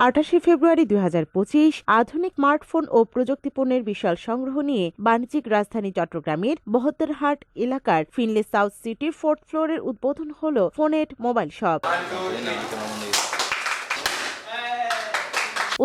আঠাশে ফেব্রুয়ারি দু হাজার পঁচিশ আধুনিক স্মার্টফোন ও প্রযুক্তি পণ্যের বিশাল সংগ্রহ নিয়ে বাণিজ্যিক রাজধানী চট্টগ্রামের বহদ্দারহাট এলাকার ফিনলে সাউথ সিটির ফোর্থ ফ্লোরের উদ্বোধন হল ফোনেট মোবাইল শপ।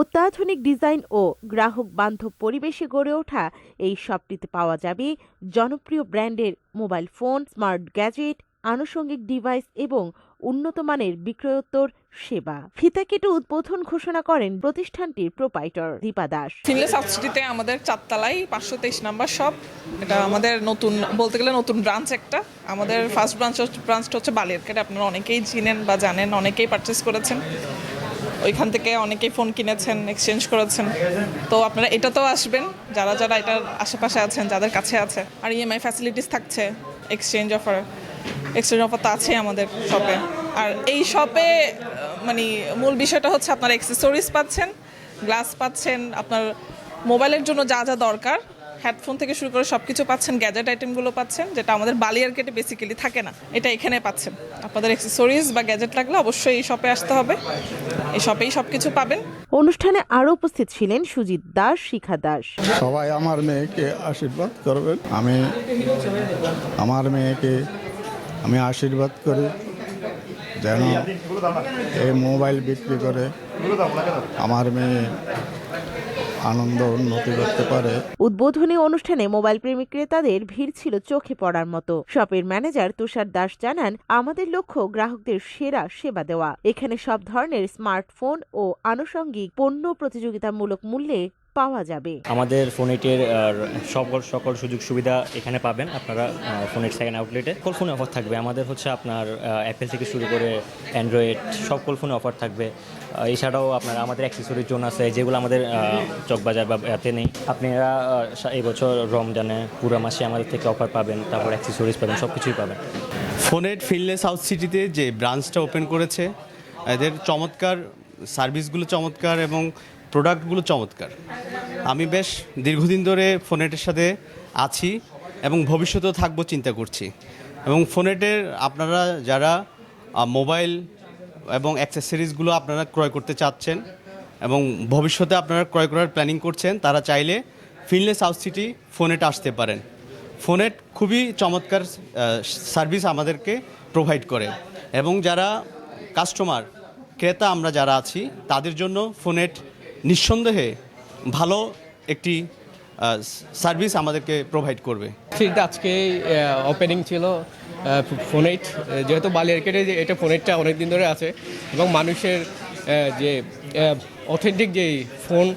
অত্যাধুনিক ডিজাইন ও গ্রাহক বান্ধব পরিবেশে গড়ে ওঠা এই শপটিতে পাওয়া যাবে জনপ্রিয় ব্র্যান্ডের মোবাইল ফোন, স্মার্ট গ্যাজেট, আনুষঙ্গিক ডিভাইস এবং উন্নত মানের বিক্রয়োত্তর সেবা। ফিতা কেটে উদ্বোধন ঘোষণা করেন প্রতিষ্ঠানটির proprietor Dipa Das. Finlay South আমাদের চারতলায় পাঁচশো তেইশ নাম্বার শপ। এটা আমাদের নতুন, বলতে গেলে নতুন ব্রাঞ্চ একটা। আমাদের ফার্স্ট ব্রাঞ্চ ব্রাঞ্চটা হচ্ছে বালিয়ারকেটে আপনারা অনেকেই চিনেন বা জানেন, অনেকেই পারচেস করেছেন। ওইখান থেকে অনেকেই ফোন কিনেছেন এক্সচেঞ্জ করেছেন। তো আপনারা এটাতেও আসবেন। যারা যারা এটার আশেপাশে আছেন, যাদের কাছে আছে। আর ইএমআই ফ্যাসিলিটিস থাকছে এক্সচেঞ্জ অফার এক্সচেঞ্জ অফার তো আছেই আমাদের শপে আর এই শপে মানে মূল বিষয়টা হচ্ছে আপনারা অ্যাক্সেসরিজ পাচ্ছেন গ্লাস পাচ্ছেন আপনার মোবাইলের জন্য যা যা দরকার। হেডফোন থেকে শুরু করে সব কিছু পাচ্ছেন গ্যাজেট আইটেমগুলো পাচ্ছেন যেটা আমাদের বালিয়ারকেটে বেসিক্যালি থাকে না। এটা এখানে পাচ্ছেন। আপনাদের অ্যাক্সেসরিজ বা গ্যাজেট লাগলে অবশ্যই এই শপে আসতে হবে। এই শপেই সব কিছু পাবেন। অনুষ্ঠানে আরও উপস্থিত ছিলেন সুজিত দাস শিখা দাস। সবাই আমার মেয়েকে আশীর্বাদ করবেন। আমি আমার মেয়েকে আমি আশীর্বাদ করি যেন এই মোবাইল বিক্রি করে আমার মেয়ে আনন্দ উন্নতি করতে পারে। উদ্বোধনী অনুষ্ঠানে মোবাইল প্রেমী ক্রেতাদের ভিড় ছিল চোখে পড়ার মতো। শপের ম্যানেজার তুষার দাস জানান, আমাদের লক্ষ্য গ্রাহকদের সেরা সেবা দেওয়া। এখানে সব ধরনের স্মার্টফোন ও আনুষঙ্গিক পণ্য প্রতিযোগিতামূলক মূল্যে পাওয়া যাবে। আমাদের ফোনেটের সকল সকল সুযোগ সুবিধা এখানে পাবেন আপনারা ফোনের সেকেন্ড আউটলেটে সকল ফোনে অফার থাকবে। আমাদের হচ্ছে আপনার অ্যাপেল থেকে শুরু করে অ্যান্ড্রয়েড সকল ফোনে অফার থাকবে। এছাড়াও আপনার আমাদের অ্যাক্সেসরির জোন আছে যেগুলো আমাদের চকবাজার বা এতে নেই। আপনারা আহ, সা- এই বছর রমজানে পুরো মাসে আমাদের থেকে অফার পাবেন তারপর অ্যাক্সেসরিজ পাবেন সব কিছুই পাবেন ফোনের ফিনলে সাউথ সিটিতে যে ব্রাঞ্চটা ওপেন করেছে এদের চমৎকার সার্ভিসগুলো চমৎকার এবং প্রোডাক্টগুলো চমৎকার। আমি বেশ দীর্ঘদিন ধরে ফোনেটের সাথে আছি এবং ভবিষ্যতেও থাকব চিন্তা করছি। এবং ফোনেটের আপনারা যারা মোবাইল এবং অ্যাক্সেসরিজগুলো আপনারা ক্রয় করতে চাচ্ছেন এবং ভবিষ্যতে আপনারা ক্রয় করার প্ল্যানিং করছেন, তারা চাইলে ফিনলেস সাউথ সিটি ফোনেট আসতে পারেন। ফোনেট খুবই চমৎকার সার্ভিস আমাদেরকে প্রোভাইড করে। এবং যারা কাস্টমার, ক্রেতা আমরা যারা আছি, তাদের জন্য ফোনেট নিঃসন্দেহে ভালো একটি সার্ভিস আমাদেরকে প্রোভাইড করবে। সিটিতে আজকে ওপেনিং ছিল ফোনেট যেহেতু বালি বালিয়ারকেটে যে, এটা ফোনেটটা অনেক দিন ধরে আছে এবং মানুষের যে অথেন্টিক যে ফোন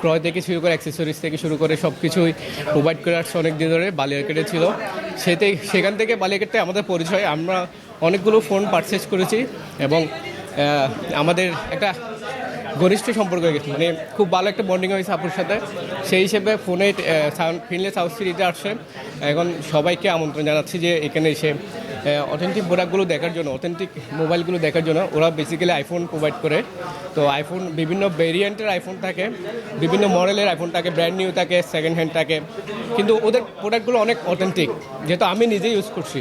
ক্রয় থেকে শুরু করে অ্যাক্সেসরিজ থেকে শুরু করে সব কিছুই প্রোভাইড করে আসছে অনেক দিন ধরে বালিয়ারকেটে ছিল। সেতে, সেখান থেকে বালি বালিয়ারকেটে আমাদের পরিচয়, আমরা অনেকগুলো ফোন পারচেস করেছি এবং আমাদের একটা ঘনিষ্ঠ সম্পর্ক হয়ে গেছে। মানে খুব ভালো একটা বন্ডিং হয়েছে আপুর সাথে। সেই হিসেবে ফোনে ফিনলে সাউথ সিটিতে আসছে। এখন সবাইকে আমন্ত্রণ জানাচ্ছি যে এখানে এসে অথেন্টিক প্রোডাক্টগুলো দেখার জন্য অথেন্টিক মোবাইলগুলো দেখার জন্য। ওরা বেসিক্যালি আইফোন প্রোভাইড করে। তো আইফোন বিভিন্ন ভেরিয়েন্টের আইফোন থাকে, বিভিন্ন মডেলের আইফোন থাকে ব্র্যান্ড নিউ থাকে সেকেন্ড হ্যান্ড থাকে। কিন্তু ওদের প্রোডাক্টগুলো অনেক অথেন্টিক যেহেতু আমি নিজেই ইউজ করছি।